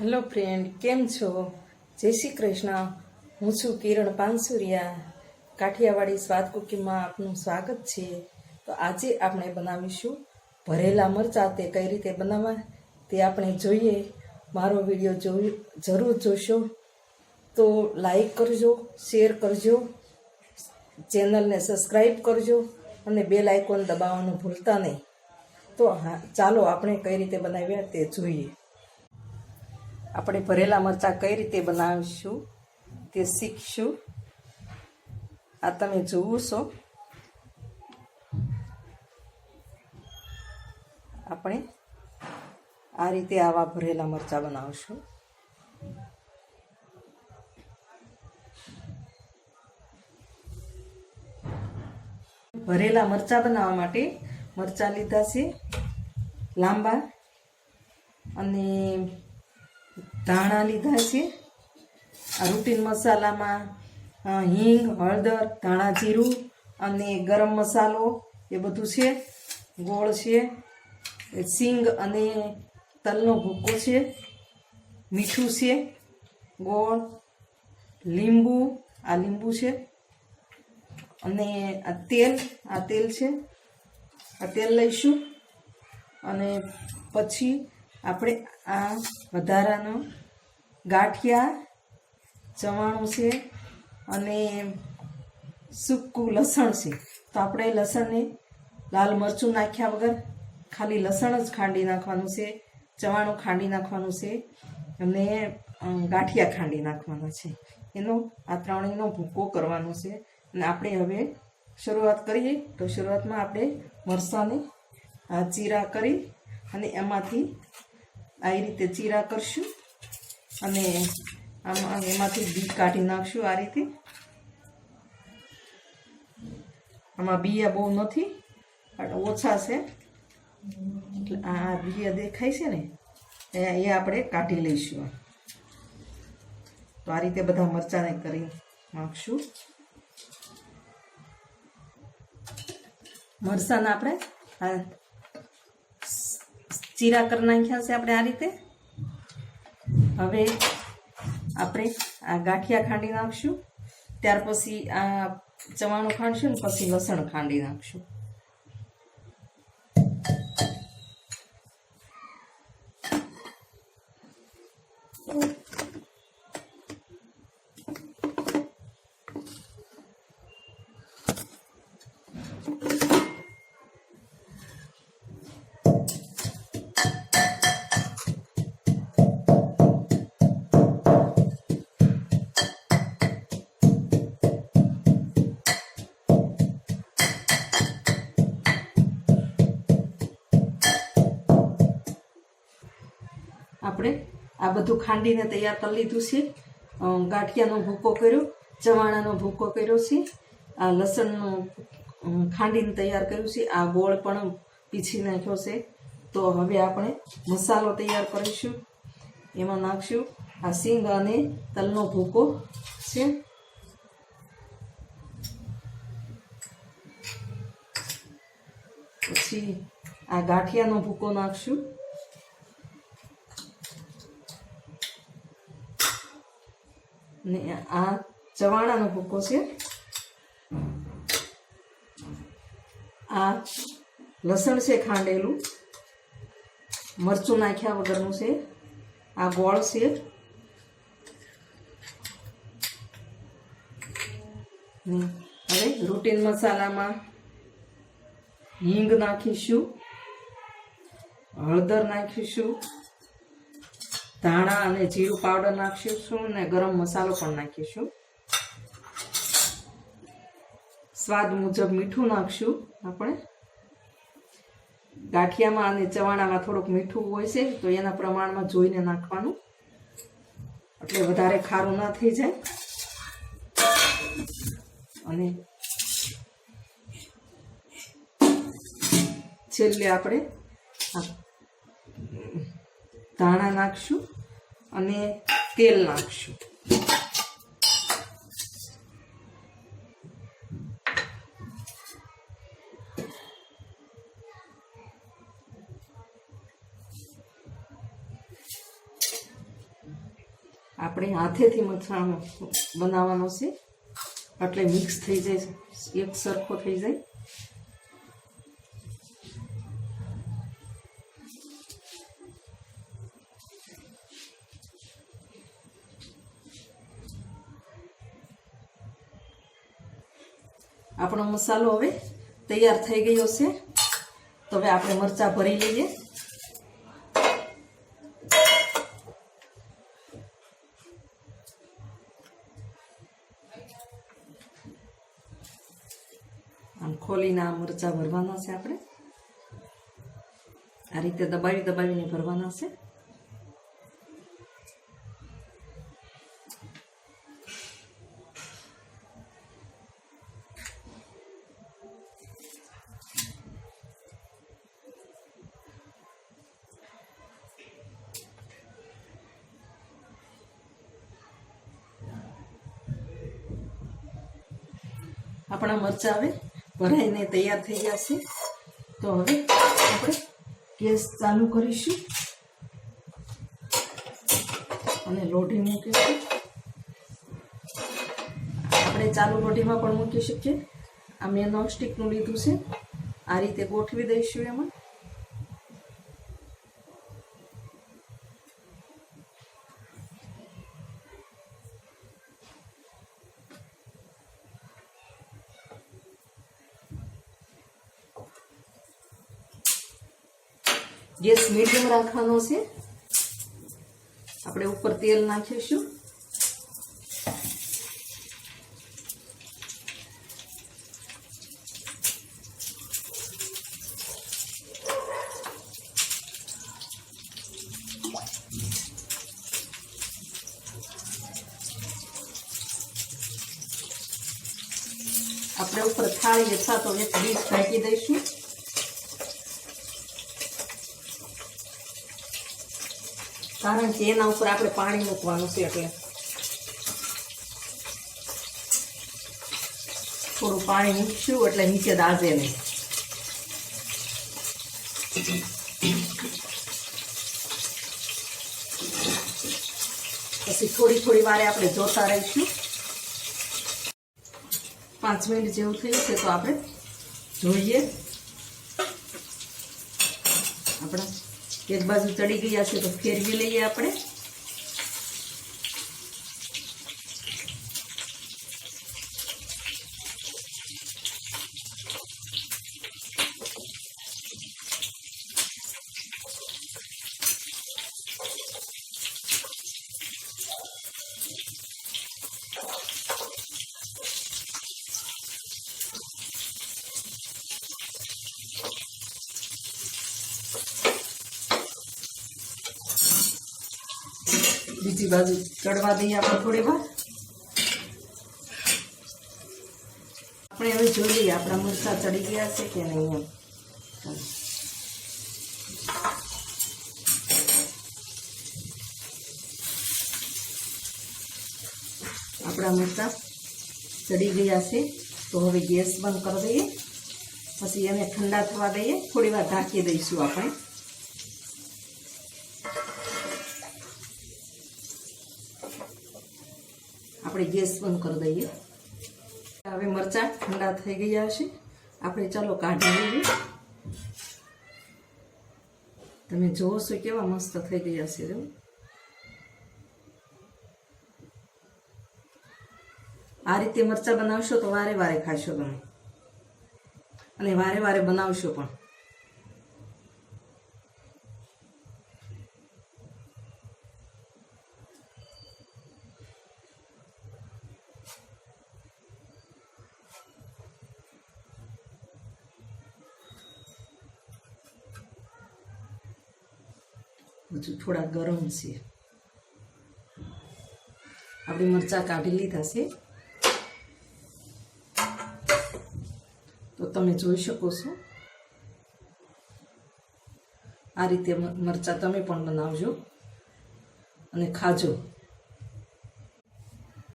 Hello friend, કેમ છો? જય શ્રી કૃષ્ણ. હું છું કિરણ પાનસુરિયા. કાઠિયાવાડી સ્વાદ કુકિંગમાં આપનું સ્વાગત છે. તો આજે આપણે બનાવીશું ભરેલા મરચાં. તે કઈ રીતે બનાવવા? તે આપણે જોઈએ. મારો વીડિયો જોઈ, જરૂર જોશો. તો લાઈક કરજો, શેર કરજો. ચેનલને સબસ્ક્રાઈબ કરજો અને બે લાઇકોન દબાવવાનું ભૂલતા નહીં. તો હા, ચાલો આપણે કઈ રીતે બનાવ્યા તે જોઈએ. આપણે ભરેલા મરચાં કઈ રીતે બનાવીશું તે શીખશું. આ તમે જુઓ છો. આપણે આ રીતે આવા ભરેલા મરચાં બનાવશું. ભરેલા મરચાં બનાવવા માટે મરચાં લીધા છે લાંબા અને ધાણા લીધા છે. આ રૂટીન મસાલામાં હિંગ, હળદર, ધાણા જીરું અને ગરમ મસાલો એ બધું છે. ગોળ છે. સિંગ અને તલનો ભૂકો છે. મીઠું છે. ગોળ, લીંબુ, આ લીંબુ છે. અને આ તેલ આ તેલ છે. આ તેલ લઈશું. અને પછી આપણે આ વધારાનો ગાંઠિયા, ચવાણું છે અને સૂકું લસણ છે. તો આપણે લસણને લાલ મરચું નાખ્યા વગર ખાલી લસણ જ ખાંડી નાખવાનું છે, ચવાણું ખાંડી નાખવાનું છે અને ગાંઠિયા ખાંડી નાખવાના છે. એનો આ ત્રણેયનો ભૂકો કરવાનો છે અને આપણે હવે શરૂઆત કરીએ તો શરૂઆતમાં આપણે મરચાંને ચીરા કરી અને એમાંથી આવી રીતે ચીરા કરશું. અને આમાં એમાંથી બી કાઢી નાખશું આ રીતે. આમાં બીયા બહુ નથી ઓછા છે. એટલે આ બીયા દેખાય છે ને, એ આપણે કાઢી લઈશું તો આ રીતે બધા મરચાંને કરી નાખશું. મરચાંને આપણે ચીરા કરી નાખ્યા છે આપણે આ રીતે. હવે આપણે આ ગાંઠિયા ખાંડી નાખશું. ત્યાર પછી આ ચવાણું ખાંડશું ને પછી લસણ ખાંડી નાખશું. આપણે આ બધું ખાંડીને તૈયાર કરી લીધું છે. ગાંઠિયાનો ભૂકો કર્યો, ચવાણાનો ભૂકો કર્યો છે. આ લસણનો ખાંડીને તૈયાર કર્યું છે. આ ગોળ પણ પીછી નાખ્યો છે. તો હવે આપણે મસાલો તૈયાર કરીશું. એમાં નાખશું આ સિંગ અને તલનો ભૂકો છે. પછી આ ગાંઠિયાનો ભૂકો નાખશું. ને આ ચવાણાનો ભૂકો છે. આ લસણ છે ખાંડેલું. મરચું નાખ્યા વગરનું છે. આ ગોળ છે. હવે રૂટીન મસાલામાં હિંગ નાખીશું. હળદર નાખીશું. ધાણા અને જીરું પાવડર નાખીશું અને ગરમ મસાલો પણ નાખીશું. સ્વાદ મુજબ મીઠું નાખશું આપણે. ગાંઠિયામાં અને ચવાણામાં થોડુંક મીઠું હોય છે, તો એના પ્રમાણમાં જોઈને નાખવાનું. એટલે વધારે ખારું ના થઈ જાય. અને છેલ્લે આપણે ધાણા નાખશું અને તેલ નાખશું. આપણે હાથેથી મરચાં બનાવવાનો છે. એટલે મિક્સ થઈ જાય એક સરખો થઈ જાય. આપણો મસાલો હવે તૈયાર થઈ ગયો છે. તો હવે આપણે મરચાં ભરી લઈએ. આમ ખોલીને આ મરચાં ભરવાના છે આપણે. આ રીતે દબાવી દબાવીને ભરવાના છે. આપણા મરચાં હવે ભરાઈને તૈયાર થઈ ગયા છે. તો હવે આપણે ગેસ ચાલુ કરીશું અને લોઢી મૂકીશું. આપણે ચાલુ લોઢીમાં પણ મૂકી શકીએ. આ મેં નોનસ્ટિકનું લીધું છે. આ રીતે ગોઠવી દઈશું એમાં. ગેસ મીડિયમ રાખવાનો છે. આપણે ઉપર તેલ નાખીશું. આપણે ઉપર થાળી અથવા તો એક ડીશ ઢાંકી દઈશું. કારણ કે એના ઉપર આપણે પાણી મૂકવાનું છે એટલે થોડું પાણી મૂકશું એટલે નીચે દાઝે નહીં. પછી થોડી થોડી વારે આપણે જોતા રહીશું. પાંચ મિનિટ જેવું થયું છે તો આપણે જોઈએ. આપણા એક બાજુ ચડી ગયા છે તો ફેરવી લઈએ આપણે. બીજી બાજુ ચડવા દઈએ આપણે થોડી વાર. આપણે હવે જોઈ લઈએ આપણા મરચાં ચડી ગયા છે કે નહીં એમ. ચાલો. આપણા મરચાં ચડી ગયા છે, તો હવે ગેસ બંધ કરી દઈએ. પછી એને ઠંડા થવા દઈએ. થોડી વાર ઢાંકી દઈશું આપણે. આપણે ગેસ બંધ કરી દઈએ. હવે મરચાં ઠંડા થઈ ગયા છે. આપણે ચાલો કાઢી લઈએ. તમે જોવો છો કેવા મસ્ત થઈ ગયા છે જો. આ રીતે મરચાં બનાવશો તો વારે વારે ખાશો તમે. અને વારે વારે બનાવશો પણ. હજુ થોડા ગરમ છે. આપણી મરચાં કાઢી લીધા છે. તો તમે જોઈ શકો છો. આ રીતે મરચાં તમે પણ બનાવજો અને ખાજો.